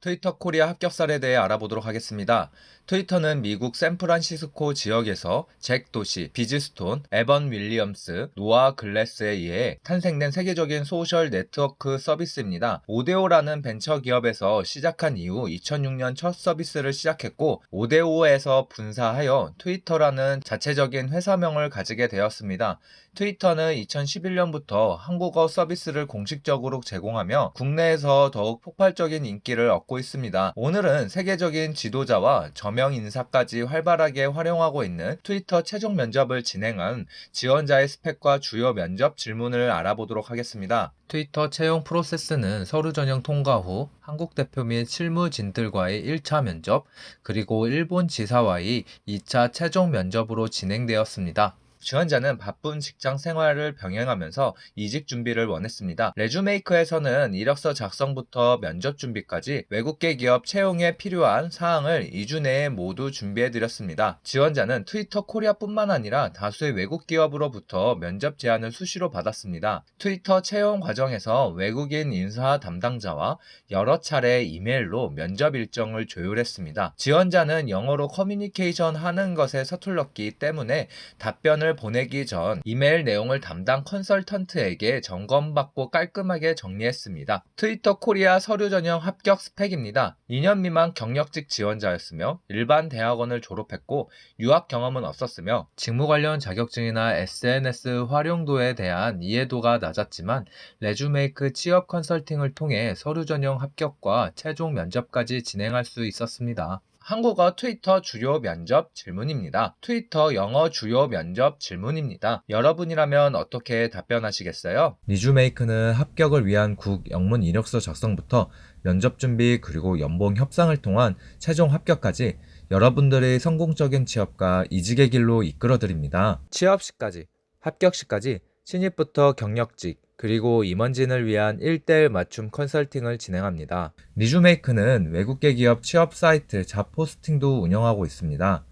트위터 코리아 합격 사례에 대해 알아보도록 하겠습니다. 트위터는 미국 샌프란시스코 지역에서 잭 도시, 비즈스톤, 에번 윌리엄스, 노아 글래스에 의해 탄생된 세계적인 소셜 네트워크 서비스입니다. 오데오라는 벤처 기업에서 시작한 이후 2006년 첫 서비스를 시작했고 오데오에서 분사하여 트위터라는 자체적인 회사명을 가지게 되었습니다. 트위터는 2011년부터 한국어 서비스를 공식적으로 제공하며 국내에서 더욱 폭발적인 인기를 얻고 있습니다. 오늘은 세계적인 지도자와 저명 인사까지 활발하게 활용하고 있는 트위터 최종 면접을 진행한 지원자의 스펙과 주요 면접 질문을 알아보도록 하겠습니다. 트위터 채용 프로세스는 서류 전형 통과 후 한국 대표 및 실무진들과의 1차 면접, 그리고 일본 지사와의 2차 최종 면접으로 진행되었습니다. 지원자는 바쁜 직장 생활을 병행하면서 이직 준비를 원했습니다. 레주메이크에서는 이력서 작성부터 면접 준비까지 외국계 기업 채용에 필요한 사항을 2주 내에 모두 준비해드렸습니다. 지원자는 트위터 코리아뿐만 아니라 다수의 외국 기업으로부터 면접 제안을 수시로 받았습니다. 트위터 채용 과정에서 외국인 인사 담당자와 여러 차례 이메일로 면접 일정을 조율했습니다. 지원자는 영어로 커뮤니케이션 하는 것에 서툴렀기 때문에 답변 을 보내기 전 이메일 내용을 담당 컨설턴트에게 점검받고 깔끔하게 정리했습니다. 트위터 코리아 서류 전형 합격 스펙입니다. 2년 미만 경력직 지원자였으며 일반 대학원을 졸업했고 유학 경험은 없었으며 직무 관련 자격증이나 SNS 활용도에 대한 이해도가 낮았지만 레주메이크 취업 컨설팅을 통해 서류 전형 합격과 최종 면접까지 진행할 수 있었습니다. 한국어 트위터 주요 면접 질문입니다. 트위터 영어 주요 면접 질문입니다. 여러분이라면 어떻게 답변하시겠어요? 리주메이크는 합격을 위한 국 영문 이력서 작성부터 면접 준비 그리고 연봉 협상을 통한 최종 합격까지 여러분들의 성공적인 취업과 이직의 길로 이끌어드립니다. 취업 시까지, 합격 시까지 신입부터 경력직, 그리고 임원진을 위한 1대1 맞춤 컨설팅을 진행합니다. 리주메이크는 외국계 기업 취업 사이트 잡포스팅도 운영하고 있습니다.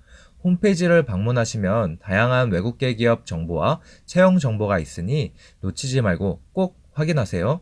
홈페이지를 방문하시면 다양한 외국계 기업 정보와 채용 정보가 있으니 놓치지 말고 꼭 확인하세요.